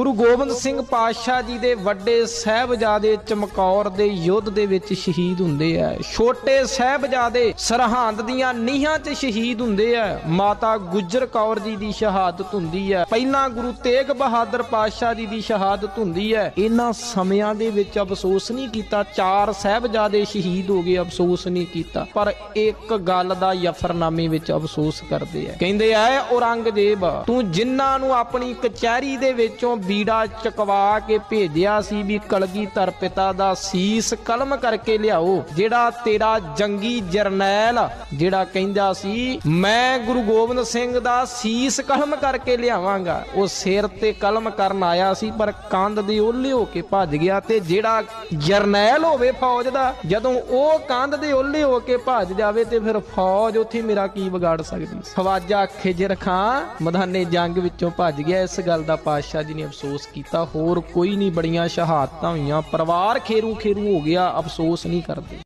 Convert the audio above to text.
ਗੁਰੂ ਗੋਬਿੰਦ ਸਿੰਘ ਪਾਤਸ਼ਾਹ ਜੀ ਦੇ ਵੱਡੇ ਸਹਿਬਜ਼ਾਦੇ ਚਮਕੌਰ ਦੇ ਯੁੱਧ ਦੇ ਵਿੱਚ ਸ਼ਹੀਦ ਹੁੰਦੇ ਆ। ਛੋਟੇ ਸਹਿਬਜ਼ਾਦੇ ਸਰਹੰਦ ਦੀਆਂ ਨੀਹਾਂ 'ਚ ਸ਼ਹੀਦ ਹੁੰਦੇ ਆ। ਮਾਤਾ ਗੁਜਰ ਕੌਰ ਜੀ ਦੀ ਸ਼ਹਾਦਤ ਹੁੰਦੀ ਹੈ ਪਹਿਲਾਂ ਗੁਰੂ ਤੇਗ ਬਹਾਦਰ ਪਾਤਸ਼ਾਹ ਜੀ ਦੀ ਸ਼ਹਾਦਤ ਹੁੰਦੀ ਹੈ ਇਹਨਾਂ ਸਮਿਆਂ ਦੇ ਵਿੱਚ ਅਫਸੋਸ ਨਹੀਂ ਕੀਤਾ। ਚਾਰ ਸਹਿਬਜ਼ਾਦੇ ਸ਼ਹੀਦ ਹੋ ਗਏ, ਅਫਸੋਸ ਨਹੀਂ ਕੀਤਾ। ਪਰ ਇੱਕ ਗੱਲ ਦਾ ਯਫਰਨਾਮੇ ਵਿੱਚ ਅਫਸੋਸ ਕਰਦੇ ਆ। ਕਹਿੰਦੇ ਆ ਔਰੰਗਜ਼ੇਬ ਤੂੰ ਜਿਨ੍ਹਾਂ ਨੂੰ ਆਪਣੀ ਕਚਹਿਰੀ ਦੇ ਵਿੱਚੋਂ ਬੀੜਾ ਚਕਵਾ ਕੇ ਭੇਜਿਆ ਸੀ ਵੀ ਕਲਗੀਧਰ ਪਿਤਾ ਦਾ ਸੀਸ ਕਲਮ ਕਰਕੇ ਲਿਆਓ, ਜਿਹੜਾ ਤੇਰਾ ਜੰਗੀ ਜਰਨੈਲ, ਜਿਹੜਾ ਕਹਿੰਦਾ ਸੀ, ਮੈਂ ਗੁਰੂ ਗੋਬਿੰਦ ਸਿੰਘ ਦਾ ਸੀਸ ਕਲਮ ਕਰਕੇ ਲਿਆਵਾਂਗਾ। ਉਹ ਸਿਰ ਤੇ ਕਲਮ ਕਰਨ ਆਇਆ ਸੀ, ਪਰ ਕੰਧ ਦੇ ਓਲੇ ਹੋ ਕੇ ਭੱਜ ਗਿਆ ਤੇ ਜਿਹੜਾ ਜਰਨੈਲ ਹੋਵੇ ਫੌਜ ਦਾ, ਜਦੋਂ ਉਹ ਕੰਧ ਦੇ ਓਲੇ ਹੋ ਕੇ ਭੱਜ ਜਾਵੇ ਤੇ ਫਿਰ ਫੌਜ ਉੱਥੇ ਮੇਰਾ ਕੀ ਵਿਗਾੜ ਸਕਦੀ? ਖਵਾਜਾ ਖਿਜਰ ਖਾਂ, ਮੈਦਾਨੇ ਜੰਗ ਵਿੱਚੋਂ ਭੱਜ ਗਿਆ, ਇਸ ਗੱਲ ਦਾ ਪਾਤਸ਼ਾਹ ਜੀ ਨੇ ਅਫਸੋਸ ਕੀਤਾ। ਹੋਰ ਕੋਈ ਨਹੀਂ, ਬੜੀਆਂ ਸ਼ਹਾਦਤਾਂ ਹੋਈਆਂ। ਪਰਿਵਾਰ ਖੇਰੂ ਖੇਰੂ ਹੋ ਗਿਆ, ਅਫਸੋਸ ਨਹੀਂ ਕਰਦੇ।